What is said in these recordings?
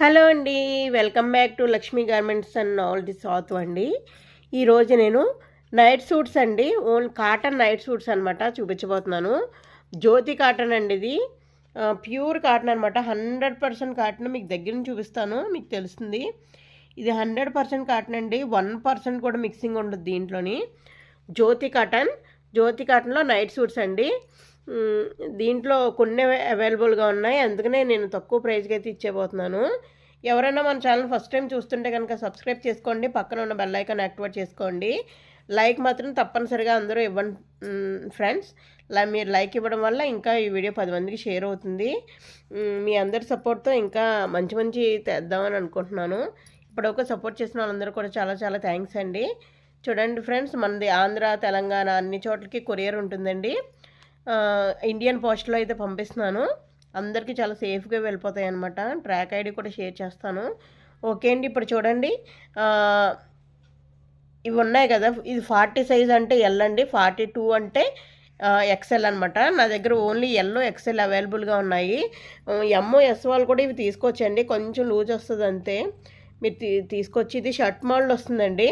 Hello అండి welcome back to Lakshmi garments and all the సాత్ అండి. ఈరోజు నేను నైట్ సూట్స్ అండి ఓన్ కాటన్ నైట్ సూట్స్ అనమాట చూపించబోతున్నాను. జ్యోతి కాటన్ అండి ఇది. ప్యూర్ కాటన్ అనమాట హండ్రెడ్ పర్సెంట్ కాటన్ మీకు దగ్గర నుంచి చూపిస్తాను మీకు తెలుస్తుంది. ఇది హండ్రెడ్ పర్సెంట్ కాటన్ అండి వన్ పర్సెంట్ కూడా మిక్సింగ్ ఉండదు దీంట్లోని. జ్యోతి కాటన్ జ్యోతి కాటన్లో నైట్ సూట్స్ అండి. దీంట్లో కొన్ని అవైలబుల్గా ఉన్నాయి. అందుకనే నేను తక్కువ ప్రైస్కి అయితే ఇచ్చేబోతున్నాను ఎవరైనా మన ఛానల్ ఫస్ట్ టైం చూస్తుంటే కనుక సబ్స్క్రైబ్ చేసుకోండి. పక్కన ఉన్న బెల్ ఐకాన్ యాక్టివేట్ చేసుకోండి. లైక్ మాత్రం తప్పనిసరిగా అందరూ ఇవ్వండి ఫ్రెండ్స్. మీరు లైక్ ఇవ్వడం వల్ల ఇంకా ఈ వీడియో పది మందికి షేర్ అవుతుంది. మీ అందరి సపోర్ట్తో ఇంకా మంచి మంచి తెద్దామని అనుకుంటున్నాను. ఇప్పటివరకు సపోర్ట్ చేసిన వాళ్ళందరూ కూడా చాలా చాలా థ్యాంక్స్ అండి. చూడండి ఫ్రెండ్స్ మనది ఆంధ్ర తెలంగాణ అన్ని చోట్లకి కొరియర్ ఉంటుందండి. ఇండియన్ పోస్ట్లో అయితే పంపిస్తున్నాను. అందరికీ చాలా సేఫ్గా వెళ్ళిపోతాయి అనమాట ట్రాక్ ఐడి కూడా షేర్ చేస్తాను. ఓకే అండి ఇప్పుడు చూడండి. ఇవి ఉన్నాయి కదా ఇది ఫార్టీ సైజ్ అంటే ఎల్ అండి. ఫార్టీ టూ అంటే ఎక్సెల్ అనమాట నా దగ్గర ఓన్లీ ఎల్లో ఎక్సెల్ అవైలబుల్గా ఉన్నాయి. ఎమ్ ఎస్ వాళ్ళు కూడా ఇవి తీసుకొచ్చండి. కొంచెం లూజ్ వస్తుంది అంతే. మీరు తీ తీసుకొచ్చి ఇది షర్ట్ మోడల్ వస్తుందండి.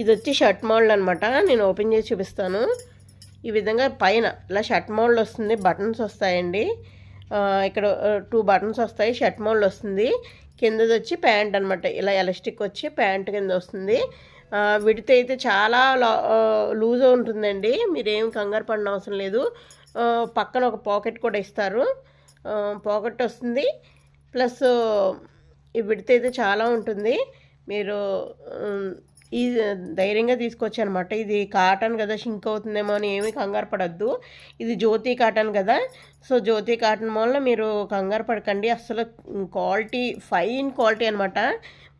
ఇది వచ్చి షర్ట్ మోడల్ అనమాట నేను ఓపెన్ చేసి చూపిస్తాను. ఈ విధంగా పైన ఇలా షర్ట్ మోడల్ వస్తుంది బటన్స్ వస్తాయండి. ఇక్కడ టూ బటన్స్ వస్తాయి షర్ట్ మోడల్ వస్తుంది. కిందది వచ్చి ప్యాంట్ అనమాట ఇలా ఎలాస్టిక్ వచ్చి ప్యాంట్ కింద వస్తుంది. విడితే అయితే చాలా లూజ్ ఉంటుందండి. మీరేం కంగారు పడిన అవసరం లేదు. పక్కన ఒక పాకెట్ కూడా ఇస్తారు. పాకెట్ వస్తుంది. ప్లస్ ఈ విడితే అయితే చాలా ఉంటుంది. మీరు ఈ ధైర్యంగా తీసుకొచ్చి అనమాట ఇది కాటన్ కదా షింక్ అవుతుందేమో అని ఏమీ కంగారు పడద్దు. ఇది జ్యోతి కాటన్ కదా సో జ్యోతి కాటన్ వల్ల మీరు కంగారు పడకండి. అసలు క్వాలిటీ ఫైన్ క్వాలిటీ అనమాట.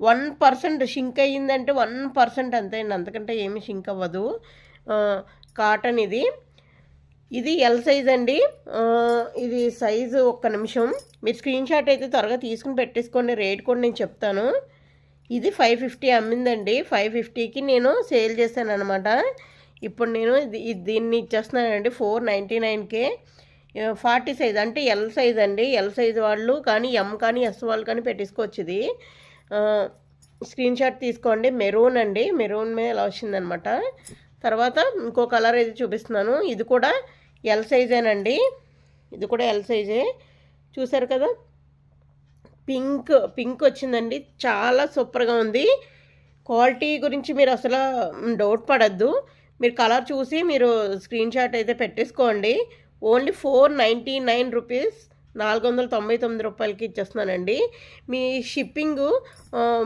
వన్ పర్సెంట్ షింక్ అయ్యిందంటే వన్ పర్సెంట్ అంతే అంతకంటే ఏమీ షింక్ అవ్వదు. కాటన్ ఇది. ఇది ఎల్ సైజ్ అండి. ఇది సైజు ఒక్క నిమిషం. మీరు స్క్రీన్ షాట్ అయితే త్వరగా తీసుకుని పెట్టేసుకోండి. రేట్ కూడా నేను చెప్తాను. ఇది ఫైవ్ ఫిఫ్టీ అమ్మిందండి. ఫైవ్ ఫిఫ్టీకి నేను సేల్ చేశాను అనమాట ఇప్పుడు నేను ఇది దీన్ని ఇచ్చేస్తున్నానండి ఫోర్ నైంటీ నైన్కే ఫార్టీ సైజ్ అంటే ఎల్ సైజ్ అండి. ఎల్ సైజ్ వాళ్ళు కానీ ఎం కానీ ఎస్ వాళ్ళు కానీ పెట్టేసుకోవచ్చు ఇది. స్క్రీన్ షాట్ తీసుకోండి. మెరూన్ అండి. మెరూన్ మీద ఇలా వచ్చిందనమాట తర్వాత ఇంకో కలర్ అయితే చూపిస్తున్నాను. ఇది కూడా ఎల్ సైజేనండి ఇది కూడా ఎల్ సైజే చూసారు కదా? పింక్ పింక్ వచ్చిందండి. చాలా సూపర్గా ఉంది. క్వాలిటీ గురించి మీరు అసలు డౌట్ పడద్దు. మీరు కలర్ చూసి మీరు స్క్రీన్ షాట్ అయితే పెట్టేసుకోండి. Only four ninety nine rupees నాలుగు వందల తొంభై తొమ్మిది రూపాయలకి ఇచ్చేస్తున్నానండి. మీ షిప్పింగ్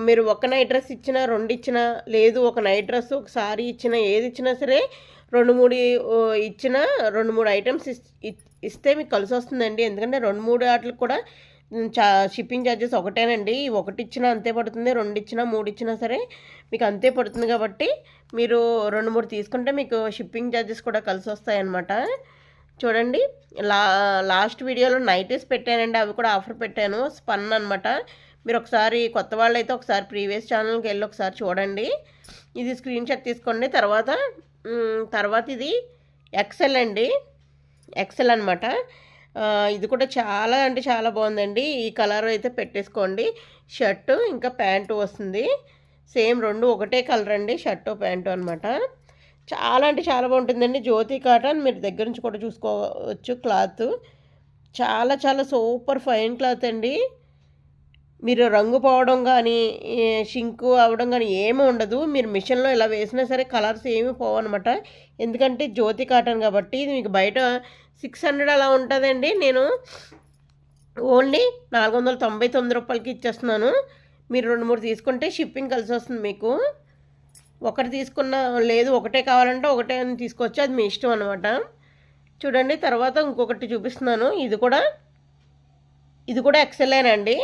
మీరు ఒక నైట్ డ్రెస్ ఇచ్చినా రెండు ఇచ్చినా లేదు ఒక నైట్ డ్రెస్ ఒక సారీ ఇచ్చినా ఏది ఇచ్చినా సరే రెండు మూడు ఇచ్చిన రెండు మూడు ఐటమ్స్ ఇస్తే మీకు కలిసి వస్తుందండి. ఎందుకంటే రెండు మూడు వాటికి కూడా షిప్పింగ్ ఛార్జెస్ ఒకటేనండి. ఒకటి ఇచ్చినా అంతే పడుతుంది రెండు ఇచ్చినా మూడు ఇచ్చినా సరే మీకు అంతే పడుతుంది కాబట్టి మీరు రెండు మూడు తీసుకుంటే మీకు షిప్పింగ్ ఛార్జెస్ కూడా కలిసి వస్తాయన్నమాట. చూడండి లా లాస్ట్ వీడియోలో నైటీస్ పెట్టానండి అవి కూడా ఆఫర్ పెట్టాను. స్పన్ అనమాట మీరు ఒకసారి కొత్త వాళ్ళు అయితే ఒకసారి ప్రీవియస్ ఛానల్కి వెళ్ళి ఒకసారి చూడండి. ఇది స్క్రీన్ షాట్ తీసుకోండి. తర్వాత తర్వాత ఇది ఎక్సెల్ అండి. ఎక్సెల్ అనమాట ఇది కూడా చాలా అంటే చాలా బాగుందండి. ఈ కలర్ అయితే పెట్టేసుకోండి. షర్టు ఇంకా ప్యాంటు వస్తుంది. సేమ్ రెండు ఒకటే కలర్ అండి షర్టు ప్యాంటు అనమాట చాలా అంటే చాలా బాగుంటుందండి. జ్యోతి కాటన్ మీరు దగ్గర నుంచి కూడా చూసుకోవచ్చు క్లాత్. చాలా చాలా సూపర్ ఫైన్ క్లాత్ అండి. మీరు రంగు పోవడం కానీ షింకు అవ్వడం కానీ ఏమీ ఉండదు. మీరు మిషన్లో ఇలా వేసినా సరే కలర్స్ ఏమీ పోవన్నమాట. ఎందుకంటే జ్యోతి కాటన్ కాబట్టి ఇది మీకు బయట సిక్స్ హండ్రెడ్ అలా ఉంటుందండి. నేను ఓన్లీ నాలుగు వందల తొంభై తొమ్మిది రూపాయలకి ఇచ్చేస్తున్నాను. మీరు రెండు మూడు తీసుకుంటే షిప్పింగ్ కలిసి వస్తుంది మీకు. ఒకటి తీసుకున్న లేదు ఒకటే కావాలంటే ఒకటే అని తీసుకోవచ్చు. అది మీ ఇష్టం అనమాట చూడండి తర్వాత ఇంకొకటి చూపిస్తున్నాను. ఇది కూడా ఇది కూడా ఎక్సెల్లేనండి అండి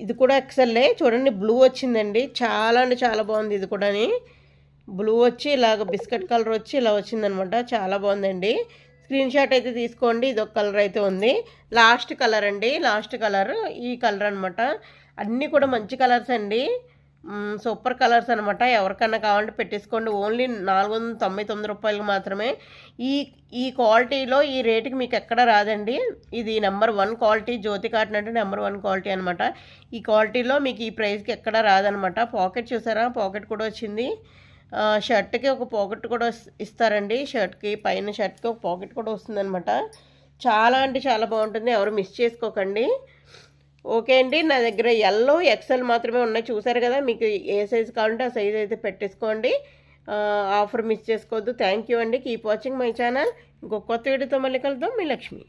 ఇది కూడా ఎక్సెల్లే. చూడండి బ్లూ వచ్చిందండి. చాలా అంటే చాలా బాగుంది ఇది కూడాని. బ్లూ వచ్చి ఇలాగ బిస్కెట్ కలర్ వచ్చి ఇలా వచ్చిందనమాట. చాలా బాగుందండి. స్క్రీన్ షాట్ అయితే తీసుకోండి. ఇది ఒక కలర్ అయితే ఉంది. లాస్ట్ కలర్ అండి. లాస్ట్ కలర్ ఈ కలర్ అనమాట. అన్నీ కూడా మంచి కలర్స్ అండి. సూపర్ కలర్స్ అనమాట ఎవరికన్నా కావాలంటే పెట్టేసుకోండి. ఓన్లీ నాలుగు వందల తొంభై తొమ్మిది రూపాయలకు మాత్రమే. ఈ ఈ క్వాలిటీలో ఈ రేటుకి మీకు ఎక్కడ రాదండి. ఇది number one quality. Jyoti cotton అంటే నెంబర్ వన్ క్వాలిటీ అనమాట ఈ క్వాలిటీలో మీకు ఈ ప్రైస్కి ఎక్కడ రాదనమాట పాకెట్ చూసారా? పాకెట్ కూడా వచ్చింది. షర్ట్కి ఒక పాకెట్ కూడా ఇస్తారండి. షర్ట్కి పైన షర్ట్కి ఒక పాకెట్ కూడా వస్తుందన్నమాట. చాలా అంటే చాలా బాగుంటుంది. ఎవరు మిస్ చేసుకోకండి. ఓకే అండి. నా దగ్గర ఎల్లో ఎక్సెల్ మాత్రమే ఉన్నాయి. చూసారు కదా మీకు ఏ సైజ్ కావాలంటే ఆ సైజ్ అయితే పెట్టేసుకోండి. ఆఫర్ మిస్ చేసుకోవద్దు. థ్యాంక్ యూ అండి. కీప్ వాచింగ్ మై ఛానల్ ఇంకొక కొత్త వీడియోతో మళ్ళీ కలుద్దాం. మీ లక్ష్మి.